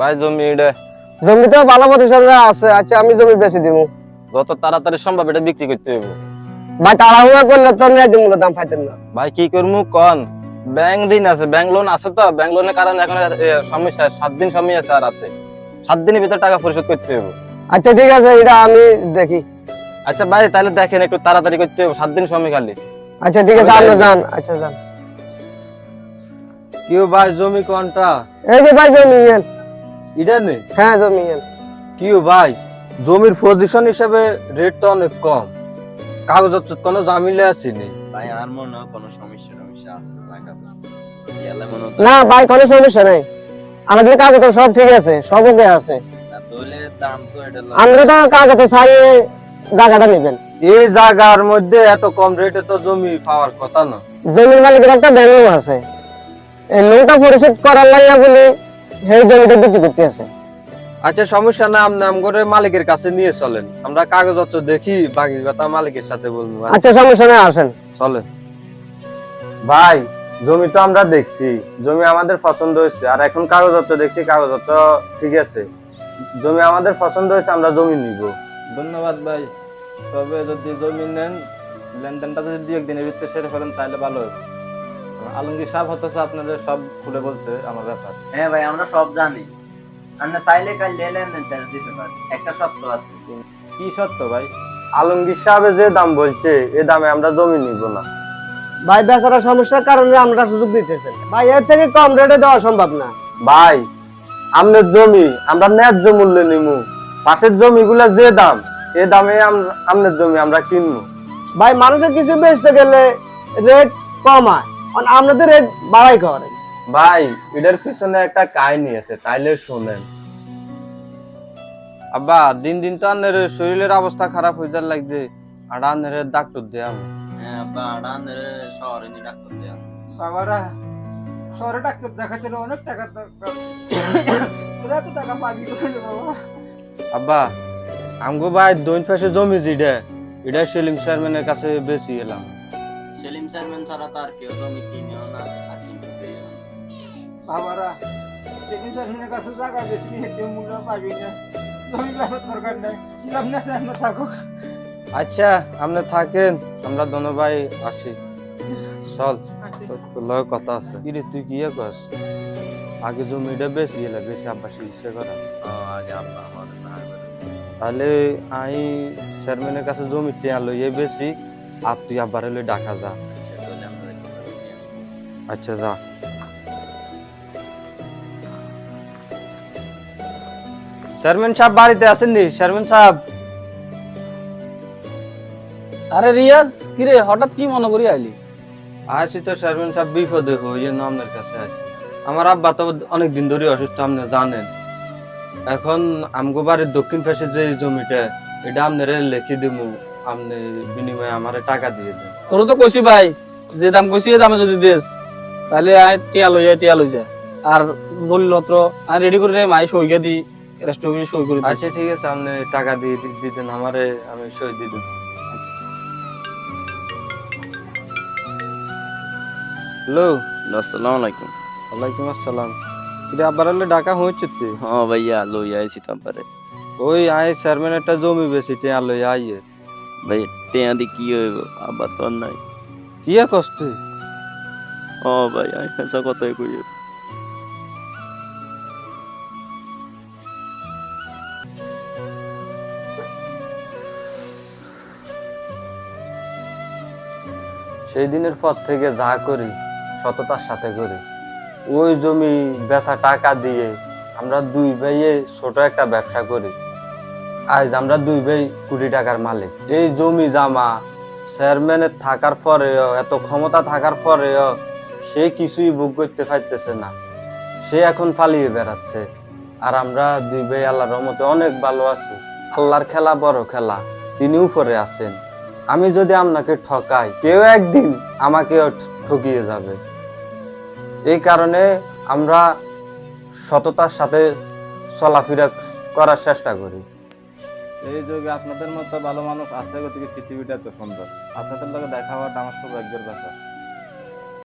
ভাই জমি এটা জমি তো ভালো প্রতিষ্ঠান আছে আচ্ছা আমি জমি বেশি দিব যত তাড়াতাড়ি সম্ভব এটা বিক্রি করতে হবে ভাই তাড়াহুড়া করলে তো ন্যায্য মূল্য দাম পাইতেন না। ভাই কি করব কন? ব্যাংক ঋণ আছে ব্যাংক লোন আছে তো? ব্যাংক লোনের কারণে এখন সমস্যা সাত দিন সময় আছে আর হাতে সাত দিনের ভিতর টাকা পরিশোধ করতে হবে আচ্ছা ঠিক আছে এটা আমি দেখি। আচ্ছা ভাই তাহলে দেখেন একটু তাড়াতাড়ি করতে হবে সাত দিন সময় খালি। আচ্ছা ঠিক আছে আমি আপনি যান আচ্ছা যান। কেউ ভাই জমি কোনটা? এই যে ভাই জমি ইয়েন। এটা নেই হ্যাঁ জমি ইয়েন ভাই জমির পজিশন হিসাবে রেটটা অনেক কম। কাগজপত্র কোনো জামিলে আসেনি ভাই আর মনে হয় কোনো সমস্যা টমস্যা আছে হয়? না ভাই কোনো সমস্যা নাই। আমাদের কাগজ সব ঠিক আছে সব ওকে আছে। আমরা তো কাগজে ছাড়িয়ে জায়গাটা নেবেন। এই জায়গার মধ্যে এত কম রেটে তো জমি পাওয়ার কথা না। জমির মালিকের একটা ব্যাংক আছে। এই লোনটা পরিশোধ করার লাগিয়া বলে সেই জমিটা বিক্রি করতে আছে। আচ্ছা সমস্যা না আপনি আম করে মালিকের কাছে নিয়ে চলেন। আমরা কাগজপত্র দেখি বাকি কথা মালিকের সাথে বলব। আচ্ছা সমস্যা নাই আসেন। চলেন। ভাই জমি তো আমরা দেখছি। জমি আমাদের পছন্দ হয়েছে। আর এখন কাগজপত্র দেখছি কাগজপত্র ঠিক আছে। জমি আমাদের পছন্দ হয়েছে আমরা জমি নিব। ধন্যবাদ ভাই। তবে যদি জমি নেন লেনদেনটা যদি দু একদিনের ভিতরে সেরে ফেলেন তাহলে ভালো হবে আলমগীর সাহেব হতেছে আপনাদের সব খুলে বলছে আমার ব্যাপার। হ্যাঁ ভাই আমরা সব জানি। আমরা চাইলে কাল লেলেন দিতে পারি একটা সত্য আছে। কি সত্য ভাই? আলমগীর সাহেব যে দাম বলছে এ দামে আমরা জমি নিব না। ভাই বেচারা সমস্যার কারণে আমরা সুযোগ দিতেছেন। ভাই এর থেকে কম রেটে দেওয়া সম্ভব না। ভাই আমাদের জমি আমরা ন্যায্য মূল্যে নিমু। পাশের জমিগুলা যে দাম এ দামে আম- আমাদের জমি আমরা কিনবো। ভাই মানুষের কিছু বেচতে গেলে রেট কমায় আপনাদের বাড়াই করে। ভাই এটার পিছনে একটা কাহিনী আছে তাইলে শোনেন। আব্বা দিন দিন তো আপনার শরীরের অবস্থা খারাপ হয়ে যার লাগছে আর আপনার ডাক্তার দেয়া হ্যাঁ বা আড়ান শহরে নিয়ে ডাক্তার দেয়া বাবারা শহরে ডাক্তার দেখাচ্ছিল অনেক টাকা দরকার। তোরা তো টাকা পাবি বাবা? আব্বা আমগো ভাই দৈন পাশে জমি যেটা এটা সেলিম চেয়ারম্যানের কাছে বেশি এলাম। সেলিম চেয়ারম্যান ছাড়া তো আর কেউ জমি কিনেও না কিনতে না। বাবারা চাষিনের কাছে জায়গা বেশি হেঁটে মূল্য পাবি না জমি বেচার দরকার নাই লাভ না চাই না আচ্ছা আপনি থাকেন আমরা দোনো ভাই আছি চল আচ্ছা। তোর কথা আছে কি রে তুই কি কস আগে জমিটা বেশি এলা বেশি আব্বাসী ইচ্ছে করা আগে আব্বা আমাদের করে। তাহলে আমি চেয়ারম্যানের কাছে জমি টেয়া লইয়ে বেশি আর তুই আব্বার হলে ডাকা যা। আচ্ছা, যা। চেয়ারম্যান সাহেব বাড়িতে আছেন নি? চেয়ারম্যান সাহেব। আরে রিয়াজ কিরে হঠাৎ কি মনে করি আইলি? আসি তো চেয়ারম্যান সাহেব বিপদে হয়ে আপনার কাছে আছি আমার আব্বা তো অনেক দিন ধরে অসুস্থ আপনি জানেন। এখন আমগো বাড়ির দক্ষিণ পাশে যে জমিটা এটা আপনারে লিখে দিমু। আপনি বিনিময়ে আমারে টাকা দিয়ে দেন। তোর তো কইছি ভাই যে দাম কইছি দামে যদি দেস তাহলে আয় টিয়া লই যা টিয়া লই যা। আর দলিলপত্র আর রেডি করে মাই দি রেস্ট অফিসে সই করে আচ্ছা ঠিক আছে আপনি টাকা দিয়ে দিতেন আমারে আমি সই দিয়ে দেবো। হ্যালো আসসালামু আলাইকুম। ওয়ালাইকুম আসসালাম। এটা আবার হলে ডাকা হয়েছে হ্যাঁ ভাইয়া লই আইছি তারপরে ওই আয় চেয়ারম্যান একটা জমি বেশি তে আলো আইয়ে ভাই টেয়া দি কি হইব? আবার তো নাই। কি কষ্ট ও ভাই আমি পেশা কথাই কই সেই দিনের পর থেকে যা করি সততার সাথে করি। ওই জমি বেচা টাকা দিয়ে আমরা দুই ভাইয়ে ছোট একটা ব্যবসা করি। আজ আমরা দুই ভাই কোটি টাকার মালিক। এই জমি জামা চেয়ারম্যানের থাকার পরেও, এত ক্ষমতা থাকার পরেও সে কিছুই ভোগ করতে পারতেছে না। সে এখন পালিয়ে বেড়াচ্ছে। আর আমরা দুই ভাই আল্লাহর রহমতে অনেক ভালো আছি। আল্লাহর খেলা বড় খেলা, তিনি উপরে আছেন। আমি যদি আপনাকে ঠকাই, কেউ একদিন আমাকেও ঠকিয়ে যাবে। এই কারণে আমরা সততার সাথে চলাফেরা করার চেষ্টা করি। এই যুগে আপনাদের মতো ভালো মানুষ আছে গতিকে পৃথিবীটা এত সুন্দর। আপনাদের লগে দেখা হওয়াটা আমার সৌভাগ্যের ব্যাপার।